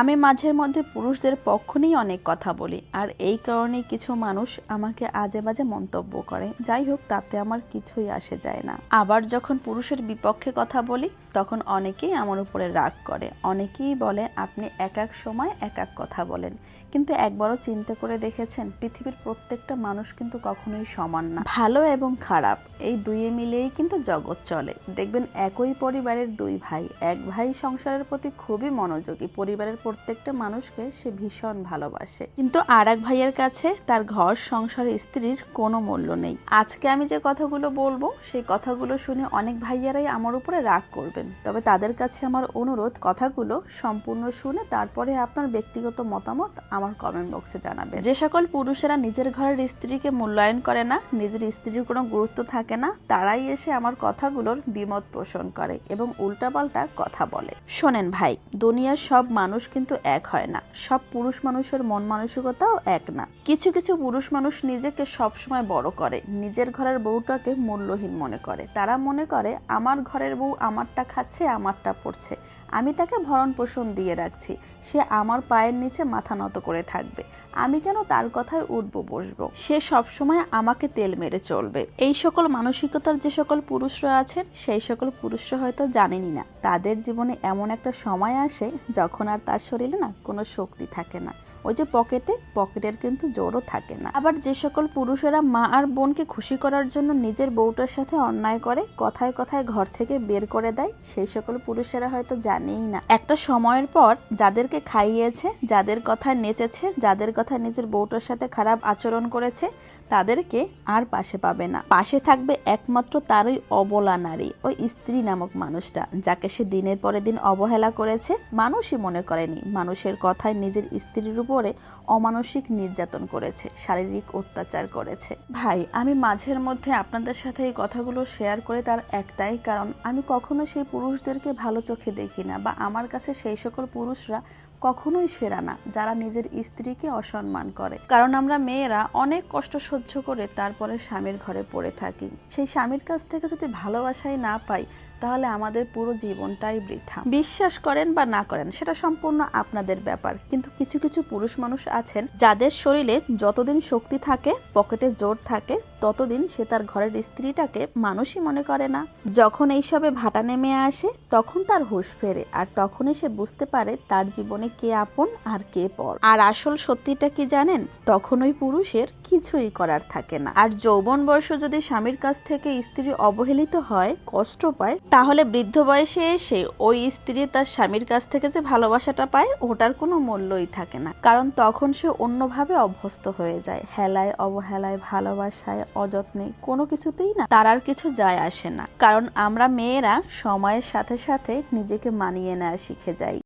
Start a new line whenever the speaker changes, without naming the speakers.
আমি মাঝের মধ্যে পুরুষদের পক্ষ নিয়ে অনেক কথা বলি, আর এই কারণেই কিছু মানুষ আমাকে আজে বাজে মন্তব্য করে। যাই হোক, তাতে আমার কিছুই আসে যায় না। আবার যখন পুরুষের বিপক্ষে কথা বলি, তখন অনেকেই আমার উপরে রাগ করে। অনেকেই বলে, আপনি এক এক সময় এক এক কথা বলেন। কিন্তু একবারও চিন্তা করে দেখেছেন, পৃথিবীর প্রত্যেকটা মানুষ কিন্তু কখনোই সমান না। ভালো এবং খারাপ, এই দুইয়ে মিলেই কিন্তু জগৎ চলে। দেখবেন, একই পরিবারের দুই ভাই। এক ভাই সংসারের প্রতি খুবই মনোযোগী, পরিবারের প্রত্যেকটা মানুষকে সে ভীষণ ভালোবাসে। কিন্তু আর এক ভাইয়ের কাছে তার ঘর, সংসার স্ত্রীর কোনো মূল্য নেই। আজকে আমি যে কথাগুলো বলব, সেই কথাগুলো শুনে অনেক ভাইয়ারাই আমার উপরে রাগ করবেন। তবে তাদের কাছে আমার অনুরোধ, কথাগুলো সম্পূর্ণ শুনে তারপরে আপনার ব্যক্তিগত মতামত আমার কমেন্ট বক্সে জানাবেন। যে সকল পুরুষেরা নিজের ঘরের স্ত্রীকে মূল্যায়ন করে না, নিজের স্ত্রীর কোনো গুরুত্ব থাকে না, তারাই এসে আমার কথাগুলোর বিমত পোষণ করে এবং উল্টাপাল্টা কথা বলে। শোনেন ভাই, দুনিয়ার সব মানুষ কিন্তু এক হয় না। সব পুরুষ মানুষের মন মানসিকতাও এক না। কিছু কিছু পুরুষ মানুষ নিজেকে সবসময় বড় করে। নিজের ঘরের বউটাকে মূল্যহীন মনে করে। তারা মনে করে, আমার ঘরের বউ আমারটা খাচ্ছে, আমারটা পড়ছে। আমি তাকে ভরণ পোষণ দিয়ে রাখছি। সে আমার পায়ের নিচে মাথা নত করে থাকবে। আমি কেন তার কথায় উঠব, বসব? সে সবসময় আমাকে তেল মেরে চলবে। এই সকল মানসিকতার যে সকল পুরুষরা আছেন, সেই সকল পুরুষরা হয়তো জানেনি না। তাদের জীবনে এমন একটা সময় আসে যখন আর তার শরীরে না কোনো শক্তি থাকে না। ওই যে পকেটে, পকেটের কিন্তু জোরও থাকে না। আবার যে সকল পুরুষেরা মা আর বোনকে খুশি করার জন্য নিজের বউটার সাথে অন্যায় করে, কথায় কথায় ঘর থেকে বের করে দেয়, সেই সকল পুরুষেরা হয়তো জানেই না। একটা সময়ের পর যাদেরকে খাইয়েছে, যাদের কথায় নেচেছে, যাদের কথায় নিজের বউটার সাথে খারাপ আচরণ করেছে, তাদেরকে আর পাশে পাবে না। পাশে থাকবে একমাত্র তারই অবলা নারী, ওই স্ত্রী নামক মানুষটা, যাকে সে দিনের পরে দিন অবহেলা করেছে। মানুষই মনে করেনি, মানুষের কথায় নিজের স্ত্রীর উপরে অমানসিক নির্যাতন করেছে, শারীরিক অত্যাচার করেছে। ভাই, আমি মাঝের মধ্যে আপনাদের সাথে এই কথাগুলো শেয়ার করে তার একটাই কারণ, আমি কখনো সেই পুরুষদেরকে ভালো চোখে দেখি না বা আমার কাছে সেই সকল পুরুষরা কখনোই সেরা না, যারা নিজের স্ত্রীকে অসম্মান করে। কারণ আমরা মেয়েরা অনেক কষ্ট সহ্য করে তারপরে স্বামীর ঘরে পড়ে থাকি। সেই স্বামীর কাছ থেকে যদি ভালোবাসাই না পাই তাহলে আমাদের পুরো জীবনটাই বৃথা। বিশ্বাস করেন বা না করেন, সেটা সম্পূর্ণ আপনাদের ব্যাপার। কিন্তু কিছু কিছু পুরুষ মানুষ আছেন, যাদের শরীরে যতদিন শক্তি থাকে, পকেটে জোর থাকে, ততদিন সে তার ঘরের স্ত্রীটাকে মানুষই মনে করে না। যখন এইসবে ভাটা নেমে আসে, তখন তার হুঁশ ফেরে, আর তখনই সে বুঝতে পারে তার জীবনে কে আপন আর কে পর। আর আসল সত্যিটা কি জানেন? তখন ওই পুরুষের কিছুই করার থাকে না। আর যৌবন বয়স যদি স্বামীর কাছ থেকে স্ত্রী অবহেলিত হয়, কষ্ট পায় তাহলে বৃদ্ধ বয়সে এসে ওই স্ত্রী তার স্বামীর কাছ থেকে যে ভালোবাসাটা পায়, ওটার কোনো মূল্যই থাকে না। কারণ তখন সে অন্যভাবে অভ্যস্ত হয়ে যায়। হেলায়, অবহেলায়, ভালোবাসায়, অযত্নে কোনো কিছুতেই না তার আর কিছু যায় আসে না। কারণ আমরা মেয়েরা সময়ের সাথে সাথে নিজেকে মানিয়ে নেওয়া শিখে যাই।